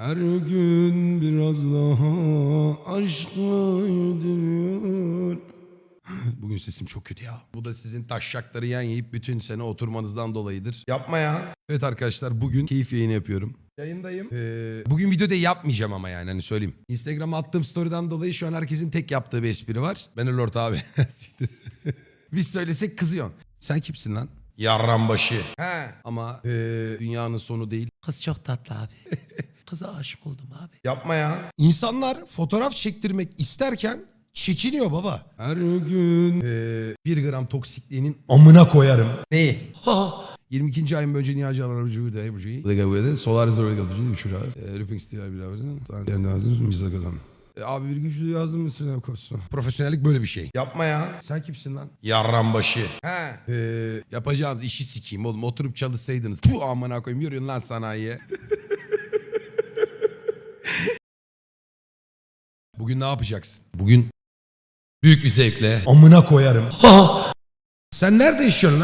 Her gün biraz daha aşkla yediriyor. Bugün sesim çok kötü ya. Bu da sizin taşşakları yan yiyip bütün sene oturmanızdan dolayıdır. Yapma ya. Evet arkadaşlar bugün keyif yayını yapıyorum. Yayındayım. Ee, bugün videoda yapmayacağım ama yani hani söyleyeyim. Instagram'a attığım story'den dolayı şu an herkesin tek yaptığı bir espri var. Ben Lord abi. Biz söylesek kızıyorsun. Sen kimsin lan? Yarrambaşı. He. Ama ee, dünyanın sonu değil. Kız çok tatlı abi. Kıza aşık oldum abi. Yapma ya. İnsanlar fotoğraf çektirmek isterken çekiniyor baba. Her gün ee, bir gram toksikliğinin amına koyarım. Neyi? Ha. 22. ayın önce Niyazi Alarcı bir de Ebru'yu. Bu da. Solaris oraya kapıcı bir çocuğa. Ripping Steel bir verdin. Sen lazım. De kazan. E, abi bir güçlü yazdım mısın? Profesyonellik böyle bir şey. Yapma ya. Sen kimsin lan? Yarrambaşı. He. Ee, yapacağınız işi sikeyim oğlum. Oturup çalışsaydınız. Bu amına koyayım. Yürüyün lan sanayiye. Bugün ne yapacaksın? Bugün büyük bir zevkle amına koyarım. Ha! Sen nerede yaşıyorsun lan?